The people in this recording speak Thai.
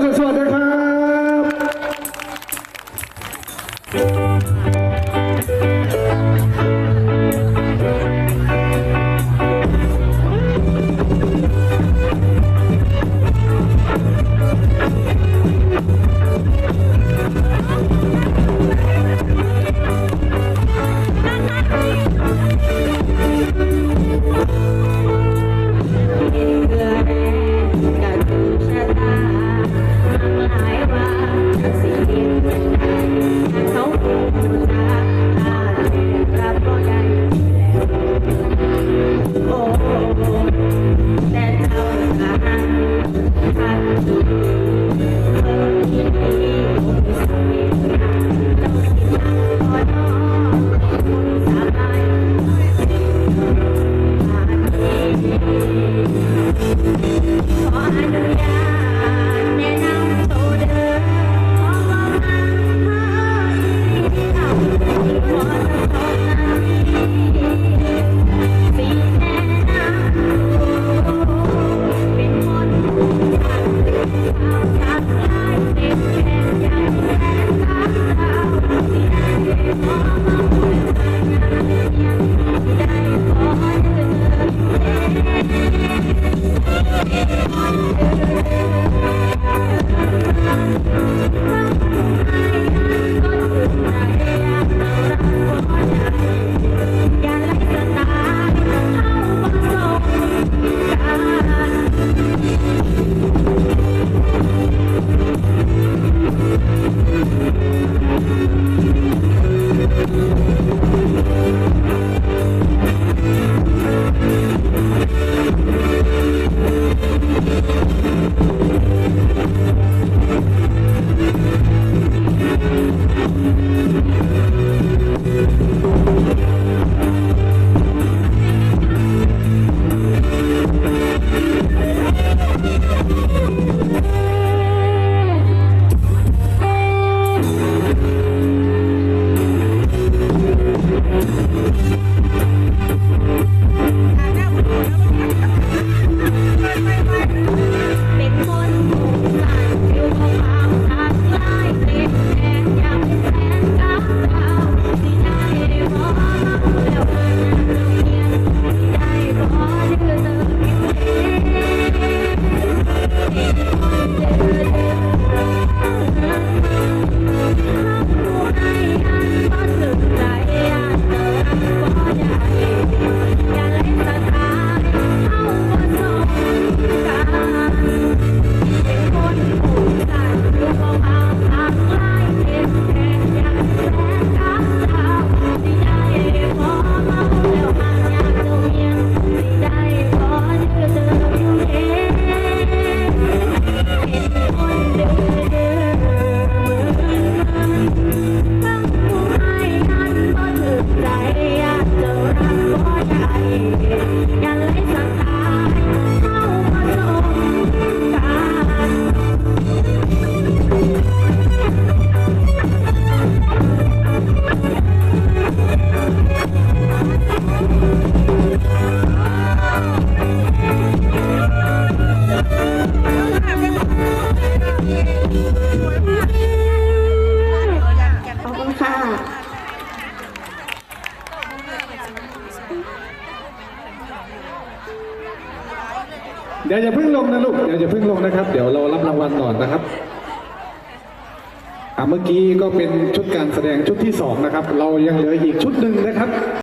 Gracias, Thank you. เดี๋ยวอย่าพึ่งลงนะลูกเดี๋ยวอย่าพึ่งลงนะครับ เดี๋ยวเรารับรางวัลก่อนนะครับอะเมื่อกี้ก็เป็นชุดการแสดงชุดที่สองนะครับ เรายังเหลืออีกชุดหนึ่งนะครับ